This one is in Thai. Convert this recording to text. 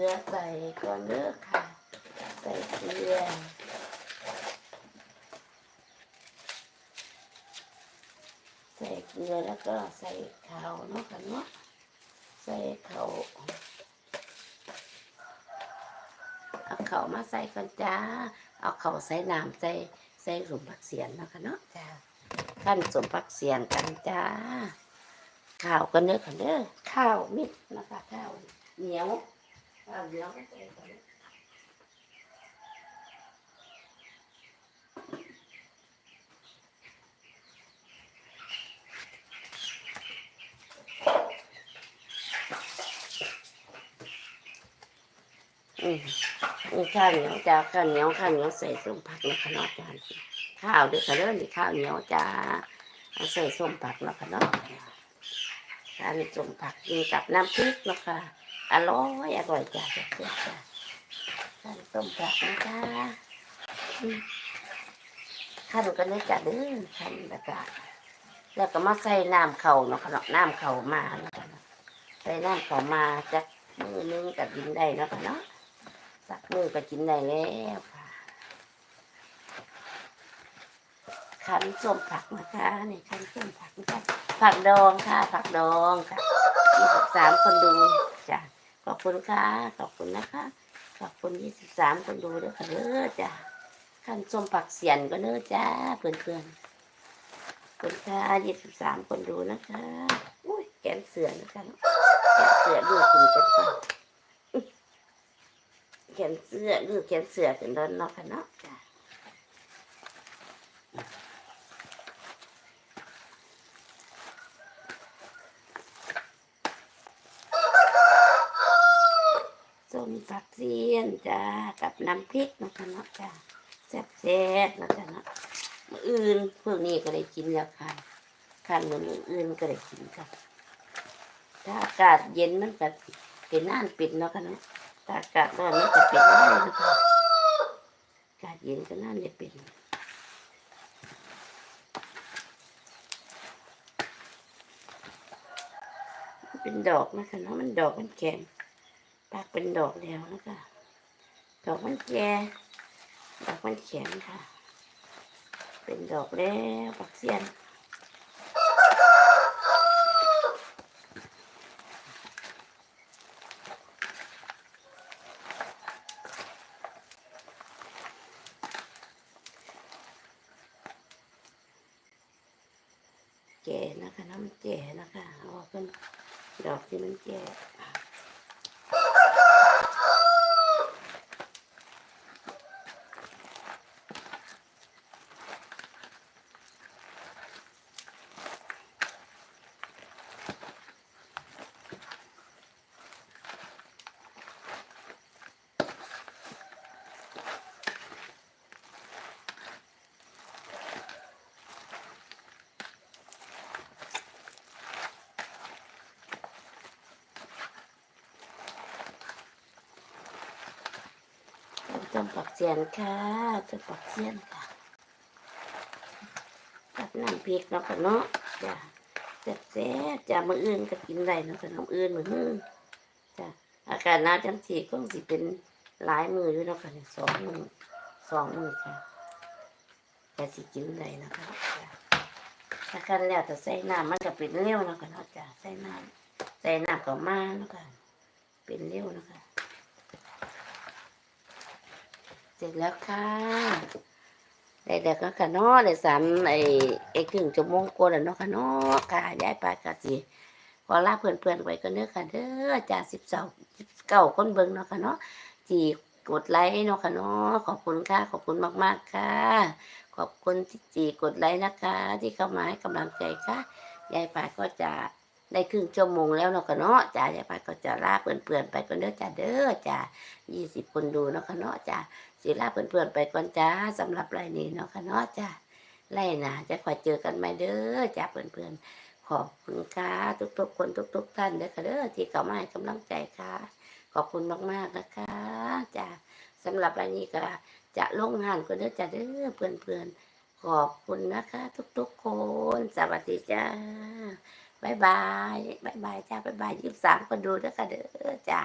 ลือใส่ก่อนเด้อค่ะ ใส่เกลือใส่เกลือแล้วก็ใส่ข้าวเนาะค่ะเนาะใส่ข้าวเอาข้าวมาใส่ก่อนจ้า เอาข้าวใส่น้ำใส่ใส่สมผักเสียนเนาะค่ะเนาะจ้าขั้นสมผักเสียนกันจ้าข้าวกันเด้อค่ะเด้อข้าวมิดนะคะข้าวเหนียวข้าวเห นียวก็ใส่ก่อนเด้ออืมอืมข้าวเหนียวจ้าข้าวเหนียวข้าวเหนียวใส่ส้มผักนะคะเนาะจานข้าวเด้อค่ะเด้อนี่ข้าวเหนียวจ้าเอาใส่ส้มผักเนาะค่ะเนาะทานส้มผักกินกับน้ำพริกเนาะค่ะ อร่อยอร่อยจ้าจ้าจ้าจ้าทานส้มผักนะจ้าขั้นกันเลยจ้าเด้อขั้นแล้วก็แล้วก็มาใส่น้ำเข่าเนาะค่ะเนาะน้ำเข่ามาเนาะใส่น้ำเข่ามาจักมือนึงกับกินได้เนาะเนาะสักมือก็กินได้แล้วค่ะขันส้มผักนะคะนี่ขันส้มผักนะคะผักดองค่ะ ผักดองค่ะยี่สามคนดูจ้ะ ขอบคุณค่ะ ขอบคุณนะคะ ขอบคุณยี่สิบสามคนดูด้วยค่ะเด้อจ้ะขันส้มผักเสียนก็เด้อจ้าเพื่อนเพื่อนขอบคุณค่ะยี่สิบสามคนดูนะคะอุ้ยแกนเสือนะคะแกนเสือดูคุณกันค่ะเขียนเสื้อหรือเขียนเสื้อถึงโดนนอกกันเนาะจ้ะส้ม ผักเสียนจ้ากับน้ำพริกนาะคะเนาะจ้าแซ่บๆเนะจ้ะเนาะมื้ออื่นพวกนี้ก็ได้กินแล้วค่ะคันมื้ออื่นก็ได้กินค่ะถ้าอากาศเย็นมันก็เป็นน่านปิดเนาะค่ะเนาะถ้าอากาศร้อนมันจะเป็นได้นะคะอากาศเย็นก็น่านจะเป็นเป็นดอกนะคะเนาะมันดอกมันแข็ง ปากเป็นดอกแล้วนะคะดอกมันแก่ดอกมันแข็งค่ะ เป็นดอกแล้วปักเสียนแก่นะคะน้ำแก่นะคะเอาออกเป็นดอกที่มันแก่ จำปักเสียนค่ะจำปักเสียนค่ะกับน้ำพริกเนาะค่ะเนาะจ้ะแซ่บๆจ้ะมื้ออื่นก็กินได้เนาะค่ะน้ำอื่นมื้ออื่นจ้ะอากาศหนาวจังสีก็สิเป็นหลายมืออยู่เนาะค่ะเนี่ยสองมือสองมือค่ะแต่สิกินได้นะคะจ้ะถ้าคันแล้วแต่ใส่น้ำมันก็เป็นเลี้ยวเนาะค่ะเนาะจ้ะใส่น้ำใส่น้ำก็มาเนาะค่ะเป็นเลี้ยวเนาะคะ เสร็จแล้วค่ะได้เด็กก็ค่ะเนาะได้สามไอ้ไอ้ครึ่งชั่วโมงกว่าแล้วเนาะค่ะเนาะค่ะย้ายไปกะสิขอลาเพื่อนๆไปก็เด้อค่ะเด้อจ่าสิบสองสิบเก้าคนเบิ่งเนาะค่ะเนาะที่กดไลค์เนาะค่ะเนาะขอบคุณค่ะขอบคุณมากๆค่ะ ขอบคุณที่จีกดไลค์นะคะ ที่เข้ามาให้กำลังใจค่ะยายปาก็จะ ได้ครึ่งชั่วโมงแล้วเนาะค่ะเนาะจ้ายายปก็จะลาเพื่อนๆไปก็เด้อจ้าเด้อจ้ายี่สิบคนดูเนาะค่ะเนาะจ้าสิลาเพื่อนๆไปก่อนจ้าสำหรับรายนี้เนาะค่ะเนาะจ้าไล่นะจะคอยเจอกันใหม่เด้อจ้าเพื่อนๆขอบคุณค่ะทุกๆคนทุก ๆ ท่านเด้อค่ะเด้อที่เข้ามาให้กำลังใจค่ะ ขอบคุณมากๆนะคะจ้าสำหรับรายนี้ก็จะลงงานกันเด้อจ้าเด้อเพื่อนๆขอบคุณนะคะ ทุกๆคน สวัสดีจ้า บายบายบายบายจ้าบายบายยี่สิบสามคนดูด้วยกันเด้อจ้า